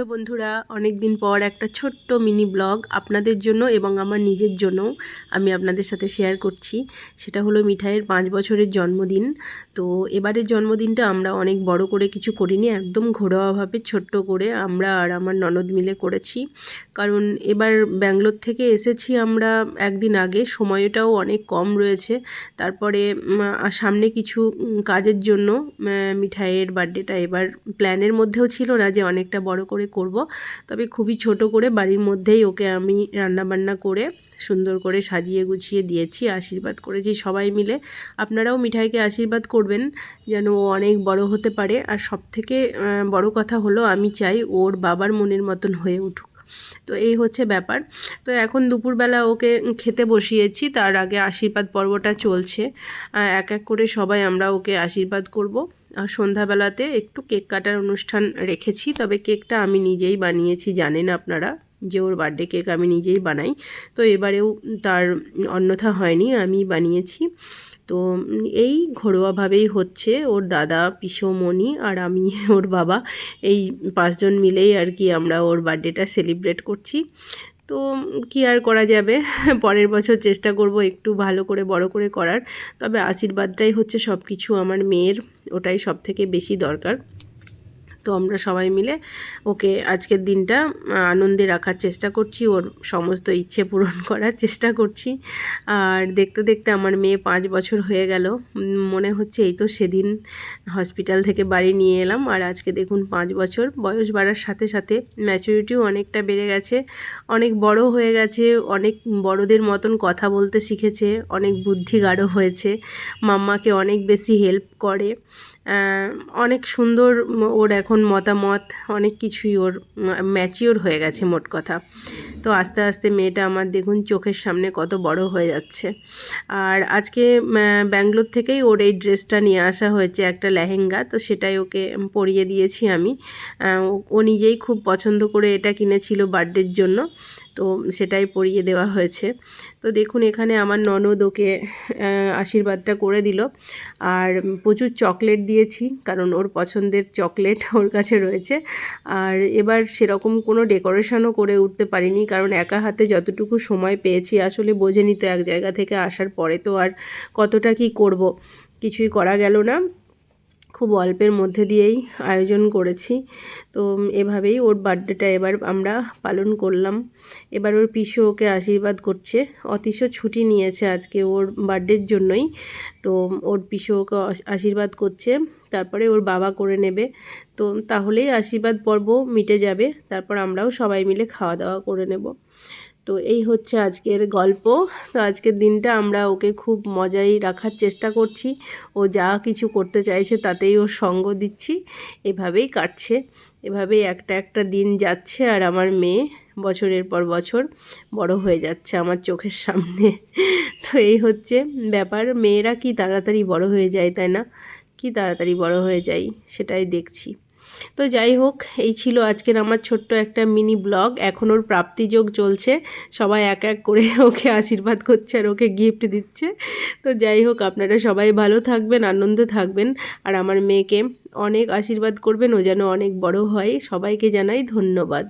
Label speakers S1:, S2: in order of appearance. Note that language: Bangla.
S1: হ্যালো বন্ধুরা অনেক দিন পর একটা ছোট্ট মিনি ব্লগ আপনাদের জন্য এবং আমার নিজের জন্য আমি আপনাদের সাথে শেয়ার করছি। সেটা হলো মিঠাইয়ের পাঁচ বছরের জন্মদিন। তো এবারের জন্মদিনটা আমরা অনেক বড় করে কিছু করিনি, একদম ঘরোয়াভাবে ছোট্ট করে আমরা আর আমার ননদ মিলে করেছি। কারণ এবার ব্যাঙ্গালোর থেকে এসেছি আমরা একদিন আগে, সময়টাও অনেক কম রয়েছে। তারপরে সামনে কিছু কাজের জন্য মিঠাইয়ের বার্থডেটা এবার প্ল্যানের মধ্যেও ছিল না যে অনেকটা বড় করে করব। তবে খুবই ছোট করে বাড়ির মধ্যেই ওকে আমি রান্নাবান্না করে সুন্দর করে সাজিয়ে গুছিয়ে দিয়েছি, আশীর্বাদ করেছি সবাই মিলে। আপনারাও মিঠাইকে আশীর্বাদ করবেন যেন ও অনেক বড় হতে পারে। আর সব থেকে বড় কথা হলো আমি চাই ওর বাবার মনের মতন হয়ে উঠুক। তো এই হচ্ছে ব্যাপার। তো এখন দুপুরবেলা ওকে খেতে বসিয়েছি, তার আগে আশীর্বাদ পর্বটা চলছে। এক এক করে সবাই আমরা ওকে আশীর্বাদ করব। সন্ধ্যাবেলাতে একটু কেক কাটার অনুষ্ঠান রেখেছি, তবে কেকটা আমি নিজেই বানিয়েছি, জানেন আপনারা। যে ওর বার্থডে কেক আমি নিজেই বানাই। তো এবারেও তার অন্যথা হয়নি, আমি বানিয়েছি। তো এই ঘরোয়াভাবেই হচ্ছে, ওর দাদা, পিসোমণি আর আমি, ওর বাবা, এই পাঁচজন মিলেই আর কি আমরা ওর বার্থডেটা সেলিব্রেট করছি। তো কি আর করা যাবে? পরের বছর চেষ্টা করব একটু ভালো করে, বড় করে করার। তবে আশীর্বাদটাই হচ্ছে সব কিছু আমার মেয়ের, ওটাই সব থেকে বেশি দরকার। তো আমরা সবাই মিলে ওকে আজকের দিনটা আনন্দে রাখার চেষ্টা করছি, ওর সমস্ত ইচ্ছে পূরণ করার চেষ্টা করছি। আর দেখতে দেখতে আমার মেয়ে পাঁচ বছর হয়ে গেল মনে হচ্ছে এই তো সেদিন হসপিটাল থেকে বাড়ি নিয়ে এলাম। আর আজকে দেখুন পাঁচ বছর, বয়স বাড়ার সাথে সাথে ম্যাচুরিটিও অনেকটা বেড়ে গেছে, অনেক বড় হয়ে গেছে, অনেক বড়দের মতন কথা বলতে শিখেছে, অনেক বুদ্ধি গাঢ় হয়েছে, মাম্মাকে অনেক বেশি হেল্প করে অনেক সুন্দর ওর এখন মতামত, অনেক কিছুই ওর ম্যাচিওর হয়ে গেছে মোট কথা। তো আস্তে আস্তে মেয়েটা আমার দেখুন চোখের সামনে কত বড় হয়ে যাচ্ছে। আর আজকে ব্যাঙ্গালোর থেকেই ওর এই ড্রেসটা নিয়ে আসা হয়েছে একটা লেহেঙ্গা, তো সেটাই ওকে পরিয়ে দিয়েছি আমি। ও নিজেই খুব পছন্দ করে এটা কিনেছিল বার্থডের জন্য, তো সেটাই পরিয়ে দেওয়া হয়েছে। তো দেখুন এখানে আমার ননদ ওকে আশীর্বাদটা করে দিল। আর প্রচুর চকলেট দিয়েছি, কারণ ওর পছন্দের চকলেট ওর কাছে রয়েছে। আর এবার সেরকম কোনো ডেকোরেশনও করে উঠতে পারিনি, কারণ একা হাতে যতটুকু সময় পেয়েছি, আসলে বোঝে তো এক জায়গা থেকে আসার পরে। তো আর কতটা কি করব, কিছুই করা গেল না। খুব অল্পের মধ্যে দিয়েই আয়োজন করেছি। তো এভাবেই ওর বার্থডেটা এবার আমরা পালন করলাম। এবার ওর পিসু ওকে আশীর্বাদ করছে। অতিশ ছুটি নিয়েছে আজকে ওর বার্থডের জন্যই। তো ওর পিসু ওকে আশীর্বাদ করছে। তারপরে ওর বাবা করে নেবে। তো তাহলেই আশীর্বাদ পর্ব মিটে যাবে। তারপর আমরাও সবাই মিলে খাওয়া দাওয়া করে নেব। তো এই হচ্ছে আজকের গল্প। তো আজকের দিনটা আমরা ওকে খুব মজাই রাখার চেষ্টা করছি। ও যা কিছু করতে চাইছে তাতেই ওর সঙ্গ দিচ্ছি। এভাবেই কাটছে। এভাবেই একটা একটা দিন যাচ্ছে আর আমার মেয়ে বছরের পর বছর বড় হয়ে যাচ্ছে আমার চোখের সামনে। তো এই হচ্ছে ব্যাপার। মেয়েরা কি তাড়াতাড়ি বড় হয়ে যায় তাই না? কি তাড়াতাড়ি বড় হয়ে যায় সেটাই দেখছি। তো যাই হোক, এই ছিল আজকের আমার ছোট্ট একটা মিনি ব্লগ। এখন ওর প্রাপ্তিযোগ চলছে। সবাই এক এক করে ওকে আশীর্বাদ করছে আর ওকে গিফট দিচ্ছে। তো যাই হোক, আপনারা সবাই ভালো থাকবেন, আনন্দে থাকবেন। আর আমার মেয়েকে অনেক আশীর্বাদ করবেন, ও যেন অনেক বড় হয়। সবাইকে জানাই ধন্যবাদ।